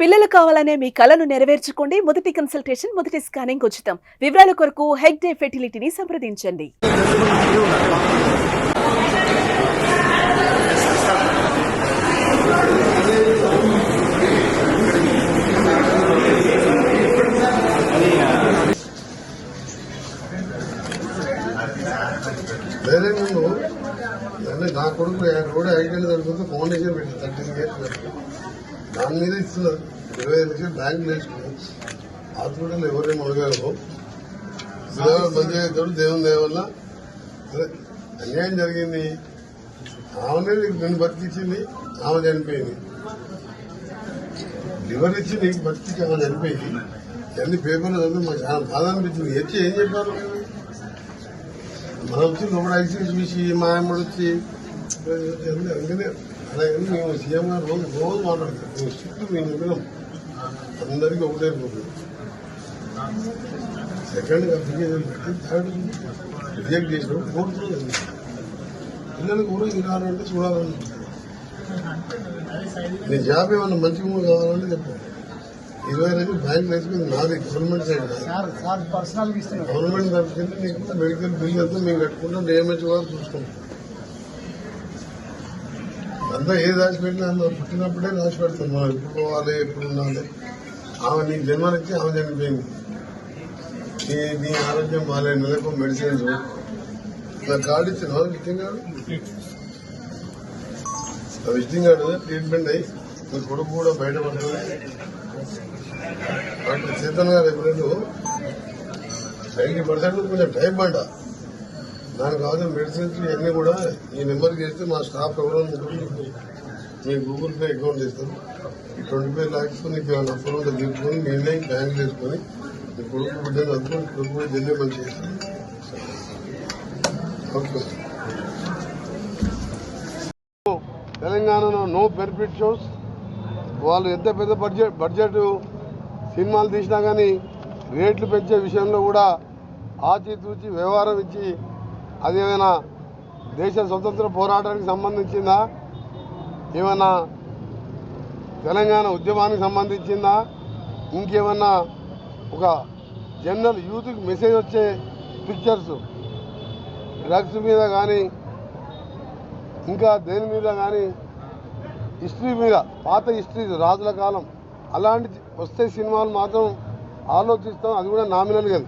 పిల్లలు కావాలనే మీ కలను నెరవేర్చుకోండి. మొదటి కన్సల్టేషన్ మొదటి స్కానింగ్ ఉచితం. వివరాల కొరకు హెగ్ డే ఫెర్టిలిటీని సంప్రదించండి. వేరే ముందు అంటే నా కొడుకు రోడ్ యాక్సిడెంట్ జరుగుతుంటే ఫౌండేషన్ పెట్టి థర్టీన్ ఇయర్స్ దాని మీద ఇస్తున్నారు. ఇరవై ఐదు లక్షలు బ్యాంకులు వేసుకున్నాం హాస్పిటల్ ఎవరేం అడగలరు పిల్లలు మంచిగా అవుతాడు దేవుని దేవల్ల అన్యాయం జరిగింది. ఆమెనే నీకు నేను బతికిచ్చింది ఆమె చనిపోయింది. లివర్ ఇచ్చి నీకు బతికి ఆమె చనిపోయింది. అన్ని పేపర్లు చదివి మాకు చాలా బాధ అనిపించింది. వచ్చి ఏం చెప్పారు? మనం వచ్చి లోపల ఐసీ చూసి మా అమ్మడు వచ్చి అందుకనే అలాగే మేము సీఎం గారు రోజు రోజు మాట్లాడతాం మేము స్ట్రిక్ట్ మేము చెప్పినాం అందరికీ ఒకటే పోతుంది సెకండ్ అప్లికేషన్ పెట్టి థర్డ్ రిజెక్ట్ చేసినాం ఫోర్త్ రోజు అది. పిల్లలకు కూడా ఇంకా అంటే చూడాలని నీ జాబ్ ఏమన్నా మంచి మూడు కావాలంటే చెప్పాను ఇరవై రెండు బ్యాంక్ వేసుకుని నాది గవర్నమెంట్ సైడ్ గవర్నమెంట్ తరఫున నీకు మెడికల్ బిల్ అంతా మేము కట్టుకుంటాం డిఎంహెచ్ కూడా చూసుకుంటాం అంతా ఏది రాసి పెట్టినా అందులో పుట్టినప్పుడే దాచిపెడతాం. మనం ఎప్పుడు పోవాలి ఎప్పుడు ఉండాలి. ఆమె నీకు జన్మనిచ్చి ఆమె చనిపోయింది. నీ నీ ఆరోగ్యం బాగాలేదు నెలకు మెడిసిన్స్. నా కార్డు ఇచ్చిన విజిటింగ్ కార్డు ఆ విజిటింగ్ కార్డు ట్రీట్మెంట్ అయ్యి నా కొడుకు కూడా బయటపడుతుంది డాక్టర్ చేతన్ గారు ఎప్పుడూ నైన్టీ పర్సెంట్ కొంచెం టైం పడ్డా. దానికి కావాల్సిన మెడిసిన్స్ ఇవన్నీ కూడా ఈ నెంబర్కి చేస్తే మా స్టాఫ్ ఎవరో మీ గూగుల్ పే అకౌంట్ ఇస్తారు ఈ ట్వంటీ ఫైవ్ ల్యాక్స్ నీకు ఏమైనా అప్పులు ఉంటే తీసుకొని నేనే బ్యాంక్ చేసుకొని మీ కొడుకు బిడ్డను అందుకొని కొడుకు కూడా మంచి చేస్తాను. ఓకే. తెలంగాణలో నో బెనిఫిట్ షోస్ వాళ్ళు ఎంత పెద్ద బడ్జెట్ బడ్జెట్ సినిమాలు తీసినా కానీ రేట్లు పెంచే విషయంలో కూడా ఆచితూచి వ్యవహారం ఇచ్చి అదేమైనా దేశ స్వతంత్ర పోరాటానికి సంబంధించిందా? ఏమైనా తెలంగాణ ఉద్యమానికి సంబంధించిందా? ఇంకేమన్నా ఒక జనరల్ యూత్కి మెసేజ్ వచ్చే పిక్చర్స్ డ్రగ్స్ మీద కానీ ఇంకా దేని మీద కానీ హిస్టరీ మీద పాత హిస్టరీ రాజుల కాలం అలాంటి వస్తే సినిమాలు మాత్రం ఆలోచిస్తాం. అది కూడా నామినల్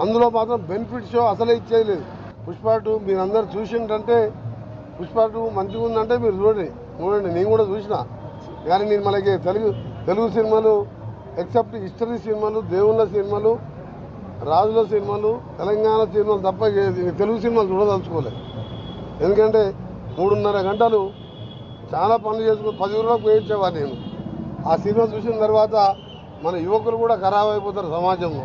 అందులో మాత్రం బెనిఫిట్ షో అసలే ఇచ్చేది లేదు. పుష్ప టూ మీరందరూ చూసిండంటే పుష్ప టూ మంచిగా ఉందంటే మీరు చూడండి. చూడండి నేను కూడా చూసిన. కానీ నేను మనకి తెలుగు తెలుగు సినిమాలు ఎక్సెప్ట్ హిస్టరీ సినిమాలు దేవుళ్ళ సినిమాలు రాజుల సినిమాలు తెలంగాణ సినిమాలు తప్ప తెలుగు సినిమాలు చూడదలుచుకోలేదు ఎందుకంటే మూడున్నర గంటలు చాలా పనులు చేసుకుని పది రోజులకు వేయించేవాడు నేను. ఆ సినిమా చూసిన తర్వాత మన యువకులు కూడా ఖరాబ్ అయిపోతారు సమాజంలో.